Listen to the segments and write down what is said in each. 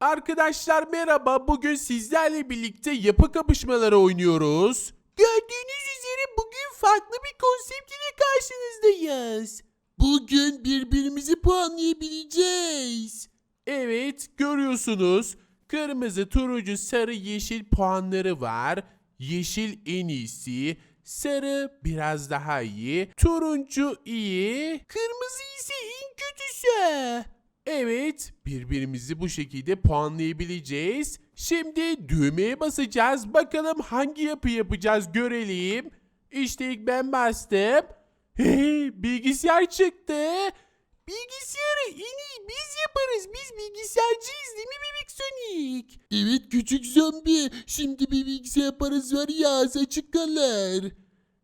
Arkadaşlar merhaba. Bugün sizlerle birlikte yapı kapışmaları oynuyoruz. Gördüğünüz üzere bugün farklı bir konsept ile karşınızdayız. Bugün birbirimizi puanlayabileceğiz. Evet, görüyorsunuz. Kırmızı, turuncu, sarı, yeşil puanları var. Yeşil en iyisi, sarı biraz daha iyi, turuncu iyi, kırmızı ise en kötüsü. Evet, birbirimizi bu şekilde puanlayabileceğiz. Şimdi düğmeye basacağız. Bakalım hangi yapı yapacağız görelim. İşte ilk ben bastım. Hey, bilgisayar çıktı. Bilgisayarı en iyi biz yaparız. Biz bilgisayarcıyız değil mi Bebek Sonic? Evet küçük zombi. Şimdi bir bilgisayar yaparız var ya ağzı açık kalır.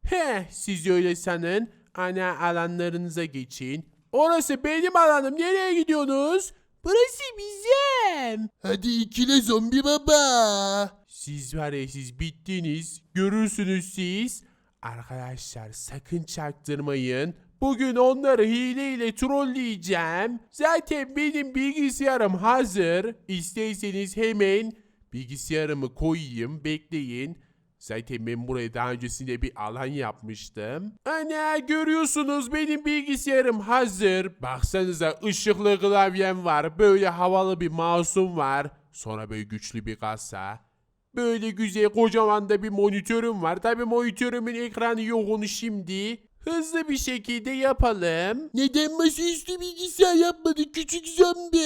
Heh siz öyle sanın. Ana alanlarınıza geçin. Orası benim alanım. Nereye gidiyorsunuz? Burası bizim. Hadi ikile zombi baba. Siz var ya siz bittiniz. Görürsünüz siz. Arkadaşlar sakın çaktırmayın. Bugün onları hileyle trolleyeceğim. Zaten benim bilgisayarım hazır. İsterseniz hemen bilgisayarımı koyayım. Bekleyin. Zaten ben buraya daha öncesinde bir alan yapmıştım. Ana görüyorsunuz benim bilgisayarım hazır. Baksanıza ışıklı klavyem var. Böyle havalı bir mouse'um var. Sonra böyle güçlü bir kasa. Böyle güzel kocaman da bir monitörüm var. Tabi monitörümün ekranı yok onu şimdi. Hızlı bir şekilde yapalım. Neden masaüstü bilgisayar yapmadın küçük zombi?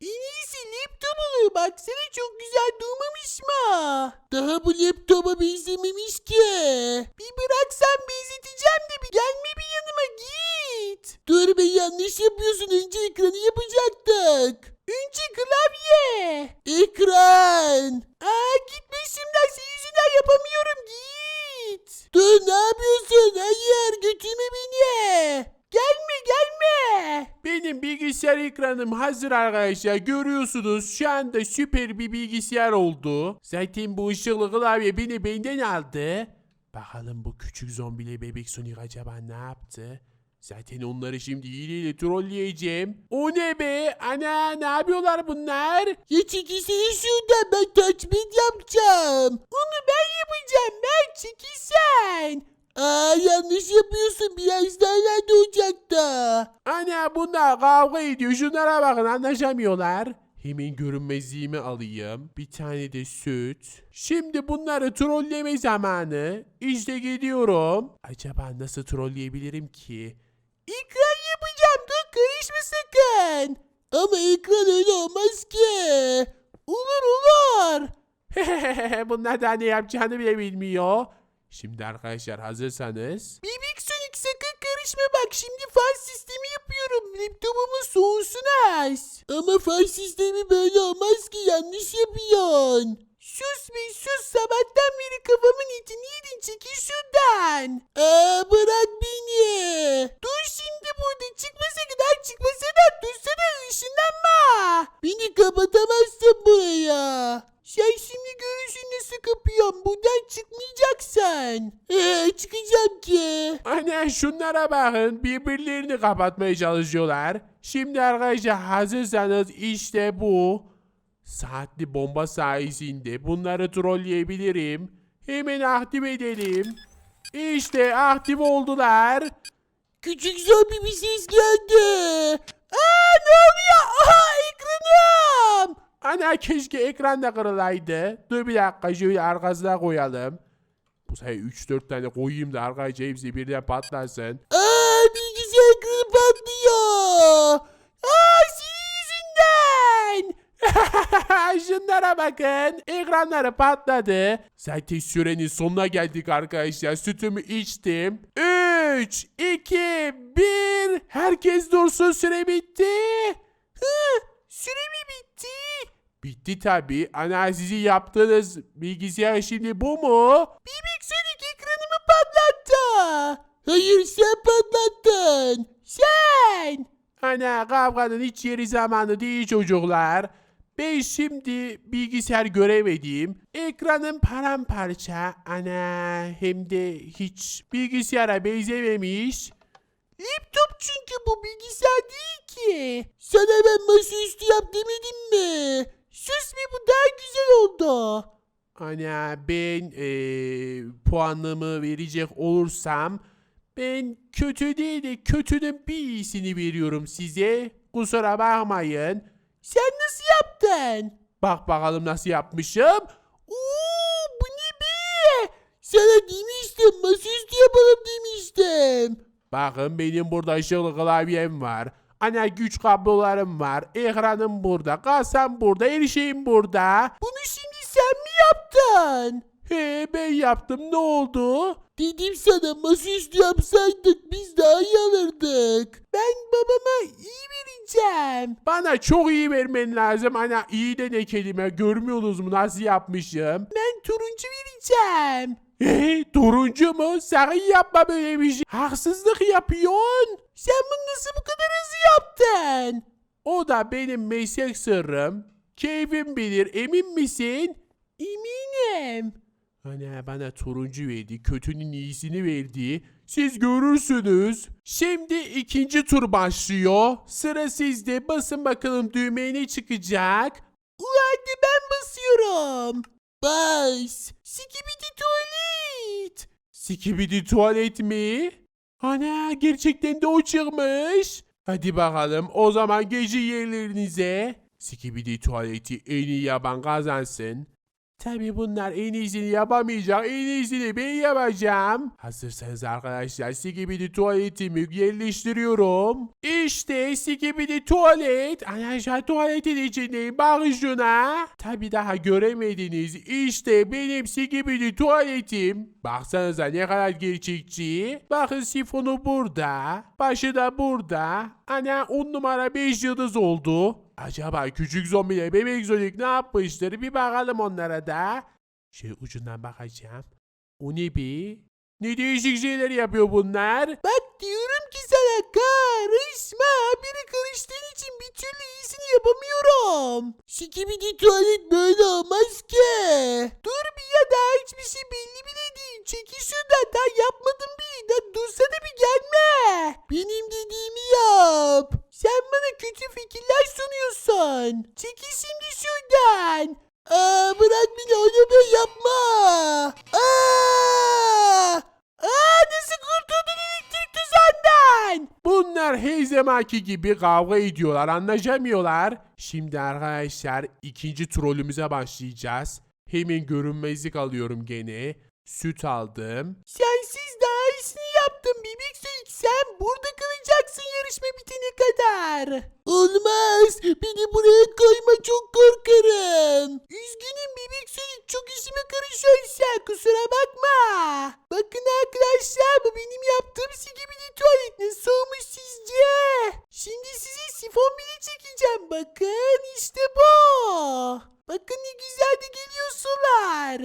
En iyisi laptop olur. Baksana çok güzel durmamış mı? Daha bu laptopa benzememiş ki. Bir bıraksan benzeteceğim de bir gelme bir yanıma git. Dur be yanlış yapıyorsun. Önce ekranı yapacaktık. Önce klavye. Ekran. Aa gitme senin yüzünden yapamıyorum git. Dur ne yapıyorsun? Hayır götürme beni. Gelme gelme. Benim bilgisayar ekranım hazır arkadaşlar. Görüyorsunuz şu anda süper bir bilgisayar oldu. Zaten bu ışıklı klavye beni benden aldı. Bakalım bu küçük zombili bebek Sonic acaba ne yaptı? Zaten onları şimdi hileyle trolleyeceğim. O ne be? Ana ne yapıyorlar bunlar? Çekilsene şuradan ben touchpad yapacağım. Onu ben yapacağım ben çekilsen. Aa yanlış yapıyorsun biraz daha nerede ocakta? Ana bunlar kavga ediyor şunlara bakın anlaşamıyorlar. Hemen görünmezliğimi alayım. Bir tane de süt. Şimdi bunları trolleme zamanı. İşte gidiyorum. Acaba nasıl trolleyebilirim ki? Ekran yapacağım dur karışma sakın. Ama ekran öyle olmaz ki. Olur olur. Bunlar da ne yapacağını bile bilmiyor. Şimdi arkadaşlar hazırsanız. Bebek Sonic sakın karışma bak şimdi far sistemi yapıyorum. Laptopumun soğusun az. Ama far sistemi böyle olmaz ki yanlış yapıyorsun. Sus be sus sabahtan beri kafamın etini yedin çekil şuradan. Aa bırak beni. Dur şimdi burada çıkmasa kadar çıkmasana dursana ışınlanma. Beni kapatamazsın buraya. Sen şimdi görürsün nasıl kapıyorum. Buradan çıkmayacaksın. Ee, çıkacağım ki. Anne şunlara bakın. Birbirlerini kapatmaya çalışıyorlar. Şimdi arkadaşlar hazırsanız işte bu. Saatli bomba sayesinde bunları trolleyebilirim. Hemen aktif edelim. İşte aktif oldular. Küçük zombi bir ses geldi. Aa ne oluyor? Aha ekranım. Ana keşke ekran da kırılaydı. Dur bir dakika şöyle arkasına koyalım. Bu sefer 3-4 tane koyayım da arkadaşlar hepsi birden patlasın. Aa bilgisayar ekranı patlıyor. Şunlara bakın. Ekranları patladı. Zaten sürenin sonuna geldik arkadaşlar. Sütümü içtim. 3, 2, 1. Herkes dursun süre bitti. Hı, süre mi bitti? Bitti tabi. Ana sizi yaptığınız bilgisayar şimdi bu mu? Bebek Sonic ekranımı patlattı. Hayır sen patlattın. Sen. Ana kavganın hiç yeri zamanı değil çocuklar. Ben şimdi bilgisayar göremediğim ekranın paramparça ana hem de hiç bilgisayara benzememiş. Laptop çünkü bu bilgisayar değil ki. Sana ben masaüstü yap demedim mi? Ana ben eee puanımı verecek olursam ben kötü değil de kötünün bir iyisini veriyorum size. Kusura bakmayın. Sen nasıl yaptın? Bak bakalım nasıl yapmışım. Oo, bu ne be? Sana demiştim masaüstü yapalım demiştim. Bakın benim burada ışıklı klavyem var. Ana güç kablolarım var. Ekranım burada. Kasam burada. Her şeyim burada. Bunu şimdi sen mi yaptın? He ben yaptım. Ne oldu? Dedim sana masaüstü yapsaydık biz daha iyi alırdık. Ben babama iyi vereceğim. Bana çok iyi vermen lazım. Ana iyi de ne kelime görmüyorsunuz mu nasıl yapmışım? Ben turuncu vereceğim. Eee turuncu mu? Sakın yapma böyle bir şey. Haksızlık yapıyorsun. Sen bunu nasıl bu kadar hızlı yaptın? O da benim meslek sırrım. Keyfim bilir emin misin? Eminim. Ana bana turuncu verdi, kötünün iyisini verdi. Siz görürsünüz. Şimdi ikinci tur başlıyor. Sıra sizde. Basın bakalım düğmeye ne çıkacak. Hadi ben basıyorum. Bas. Sikibidi tuvalet. Sikibidi tuvalet mi? Ana gerçekten de o çıkmış. Hadi bakalım o zaman gece yerlerinize. Sikibidi tuvaleti en iyi yapan kazansın. Tabi bunlar en iyisini yapamayacak. En iyisini ben yapacağım. Hazırsanız arkadaşlar Skibidi tuvaletimi yerleştiriyorum. İşte Skibidi tuvalet. Arkadaşlar tuvaletin içindeyim. Bakın şuna. Tabi daha göremediniz. İşte benim Skibidi tuvaletim. Baksanıza ne kadar gerçekçi. Bakın sifonu burada. Başı da burada. Ana 10 numara 5 yıldız oldu. Acaba küçük zombiler bebek zonik ne yapmıştır? Bir bakalım onlara da. Şey ucundan bakacağım. O ne be? Ne değişik şeyler yapıyor bunlar? Bak diyorum ki sana karışma. Biri karıştığın için bir türlü iyisini yapamıyorum. Sikibidi tuvalet böyle olmaz ki. Dur bir ya daha hiçbir şey belli bile değil. Çekil şuradan daha yapmadım bile. Dursana bir gelme. Benim dediğimi yap. Sen bana kötü fikirler sunuyorsun. Çekil şimdi şuradan. Aa, bırak beni onu ben yapma. Aa, aa, nasıl kurtuldun elektrik tuzağından? Bunlar her zamanki gibi kavga ediyorlar anlaşamıyorlar. Şimdi arkadaşlar ikinci trolümüze başlayacağız. Hemen görünmezlik alıyorum gene. Süt aldım. Sensiz daha iyisini yaptın bebek Sonic. Sen burada kalacaksın yarışma bitene kadar. Olmaz. Beni buraya koyma çok korkarım. Üzgünüm bebek Sonic. Çok işime karışıyorsun. Kusura bakma. Bakın arkadaşlar bu benim yaptığım sikibidi tuvalet. Nasıl olmuş sizce? Şimdi size sifon bile çekeceğim. Bakın işte bu. Bakın ne güzel de geliyor sular.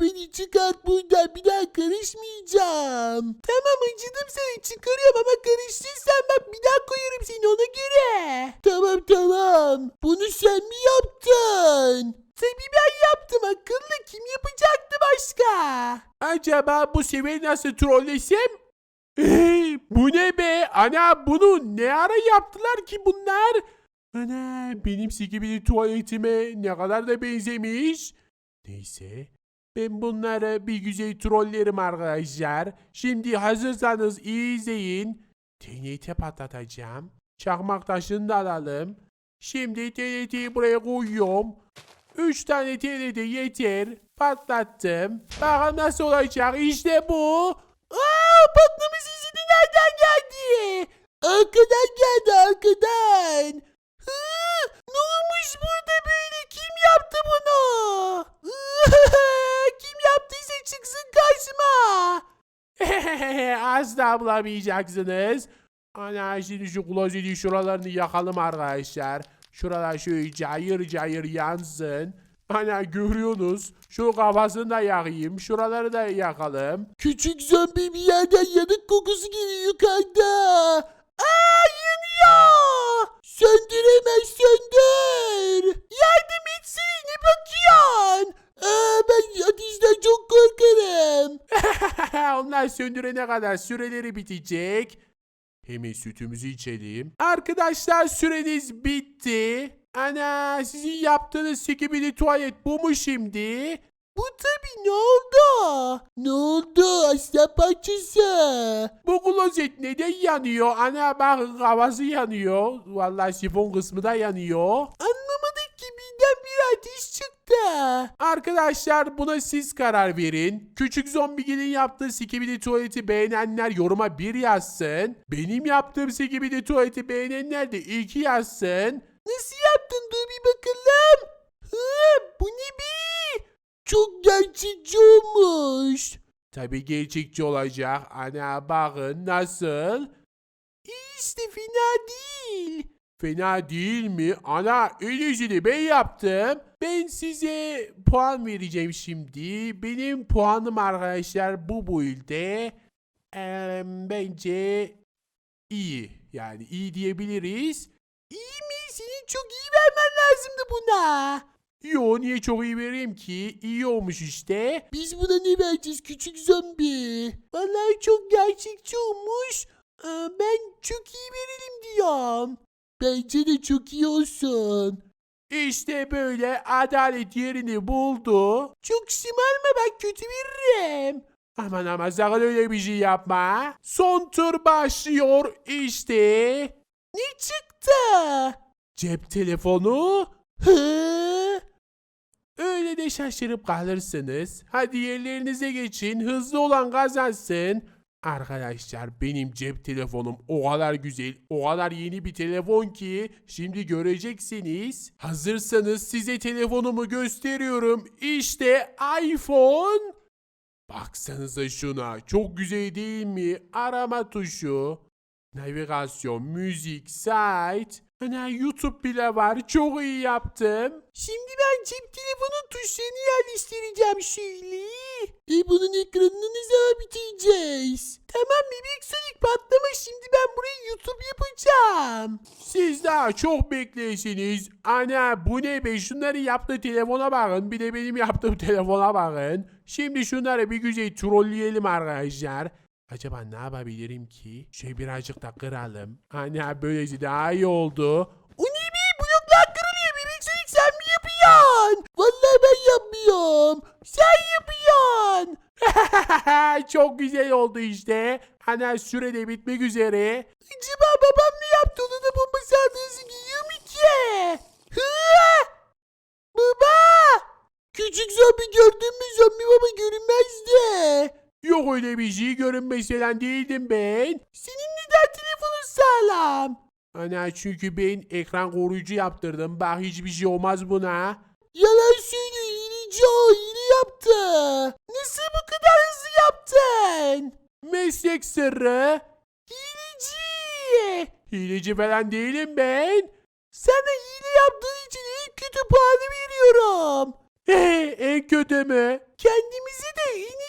Beni çıkart buradan bir daha karışmayacağım. Tamam acıdım sana çıkarıyorum ama daha koyarım seni ona göre. Tamam tamam. Bunu sen mi yaptın? Tabii ben yaptım akıllı. Kim yapacaktı başka? Acaba bu sefer nasıl trollesem? Bu ne be? Ana bunu ne ara yaptılar ki bunlar? Ana benim sikibili tuvaletime ne kadar da benzemiş. Neyse ben bunları bir güzel trollerim arkadaşlar. Şimdi hazırsanız izleyin. TNT patlatacağım. Çakmak taşını da alalım. Şimdi TNT'yi buraya koyuyorum. 3 tane TNT yeter. Patlattım. Bakalım nasıl olacak. İşte bu. Aa, patlama sesi de nereden geldi? Arkadan geldi arkadan. Hı, ne olmuş burada böyle? Kim yaptı bunu? Kim yaptıysa çıksın karşıma. Asla bulamayacaksınız. Ana şimdi şu klozetin şuralarını yakalım arkadaşlar. Şuralar şöyle cayır cayır yansın. Ana görüyorsunuz. Şu kafasını da yakayım. Şuraları da yakalım. Küçük zombi bir yerden yanık kokusu geliyor yukarıda. Aa yanıyor. Söndür hemen söndür. Yardım etsin ne bakıyorsun? Aa, ben ateşten çok korkarım. Onlar söndürene kadar süreleri bitecek. Hemen sütümüzü içelim. Arkadaşlar süreniz bitti. Ana sizin yaptığınız sikibili tuvalet bu mu şimdi? Bu tabi ne oldu? Ne oldu aslan parçası? Bu klozet neden yanıyor? Ana bak havası yanıyor. Vallahi sifon kısmı da yanıyor. Anlamadık birden bir ateş çıktı. Arkadaşlar buna siz karar verin. Küçük zombigilin yaptığı sikibidi tuvaleti beğenenler yoruma bir yazsın. Benim yaptığım sikibidi tuvaleti beğenenler de iki yazsın. Nasıl yaptın dur bir bakalım. Hı, bu ne be? Çok gerçekçi olmuş. Tabii gerçekçi olacak. Ana bakın nasıl? İyi fena değil. Fena değil mi? Ana iyisini ben yaptım. Ben size puan vereceğim şimdi. Benim puanım arkadaşlar bu build'e eee, bence iyi. Yani iyi diyebiliriz. İyi mi? Senin çok iyi vermen lazımdı buna. Yo niye çok iyi vereyim ki? İyi olmuş işte. Biz buna ne vereceğiz küçük zombi? Vallahi çok gerçekçi olmuş. Ee, Ben çok iyi verelim diyorum. Bence de çok iyi olsun. İşte böyle adalet yerini buldu. Çok şımarma ben kötü veririm. Aman aman sakın öyle bir şey yapma. Son tur başlıyor işte. Ne çıktı? Cep telefonu? Hı? Öyle de şaşırıp kalırsınız. Hadi yerlerinize geçin. Hızlı olan kazansın. Arkadaşlar benim cep telefonum o kadar güzel, o kadar yeni bir telefon ki şimdi göreceksiniz. Hazırsanız size telefonumu gösteriyorum. İşte iPhone. Baksanıza şuna. Çok güzel değil mi? Arama tuşu, navigasyon, müzik, site. Ana YouTube bile var. Çok iyi yaptım. Şimdi ben cep telefonu tuşlarını yerleştireceğim şöyle. E bunun ekranını ne zaman bitireceğiz? Tamam bebek Sonic patlama şimdi ben buraya YouTube yapacağım. Siz daha çok bekleyesiniz. Ana bu ne be şunları yaptığı telefona bakın. Bir de benim yaptığım telefona bakın. Şimdi şunları bir güzel trolleyelim arkadaşlar. Acaba ne yapabilirim ki? Şey birazcık da kıralım. Hani böylece daha iyi oldu. O ne be? Bloklar kırılıyor. Bebek Sonic sen mi yapıyorsun? Vallahi ben yapmıyorum. Sen yapıyorsun. Çok güzel oldu işte. Ana sürede bitmek üzere. Acaba babam ne yaptı? Onu da bomba saldırısı giyiyor mu ki? Hı! Baba! Küçük zombi gördün mü? Zombi baba görünmezdi. Yok öyle bir şey görünmesen değildim ben. Senin neden telefonun sağlam? Ana çünkü ben ekran koruyucu yaptırdım. Bak hiçbir şey olmaz buna. Yalan söylüyor. Hileci o. Hile yaptı. Nasıl bu kadar hızlı yaptın? Meslek sırrı. Hileci. Hileci falan değilim ben. Sana hile yaptığın için en kötü puanı veriyorum. en kötü mü? Kendimize de en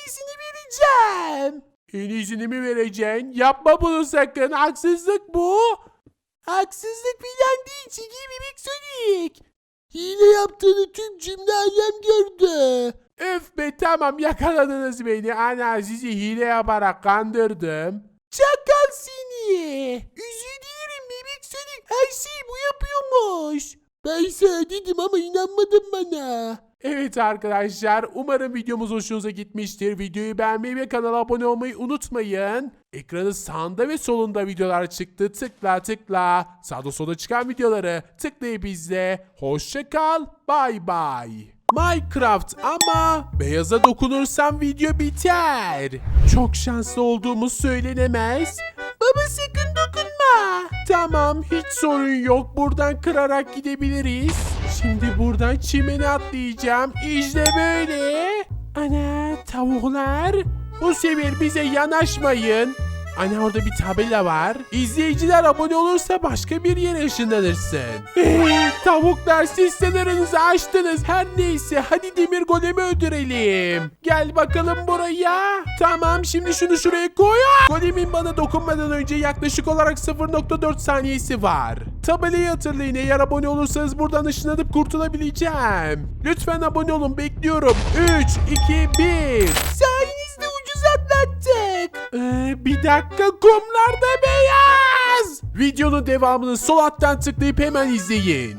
vereceğim. En iyisini mi vereceksin? Yapma bunu sakın. Haksızlık bu. Haksızlık filan değil. Çiki bebek Sonic. Hile yaptığını tüm cümle alem gördü. Öf be tamam yakaladınız beni. Ana sizi hile yaparak kandırdım. Çakal seni. Üzü dilerim bebek Sonic. Her şeyi bu yapıyormuş. Ben sana dedim ama inanmadın bana. Evet arkadaşlar umarım videomuz hoşunuza gitmiştir. Videoyu beğenmeyi ve kanala abone olmayı unutmayın. Ekranın sağında ve solunda videolar çıktı. Tıkla tıkla. Sağda solda çıkan videoları tıklayıp izle. Hoşça kal. Bay bay. Minecraft ama beyaza dokunursam video biter. Çok şanslı olduğumuz söylenemez. Baba sakın Tamam hiç sorun yok. Buradan kırarak gidebiliriz. Şimdi buradan çimene atlayacağım. İşte böyle. Ana tavuklar. Bu sefer bize yanaşmayın. Ana orada bir tabela var. İzleyiciler abone olursa başka bir yere ışınlanırsın. Hey, tavuklar siz sınırınızı aştınız. Her neyse hadi demir golemi öldürelim. Gel bakalım buraya. Tamam şimdi şunu şuraya koy. Golemin bana dokunmadan önce yaklaşık olarak 0.4 saniyesi var. Tabelayı hatırlayın eğer abone olursanız buradan ışınlanıp kurtulabileceğim. Lütfen abone olun bekliyorum. 3, 2, 1. Sayenizde ucuz atlattık. Ee, bir dakika kumlarda beyaz. Videonun devamını sol alttan tıklayıp hemen izleyin.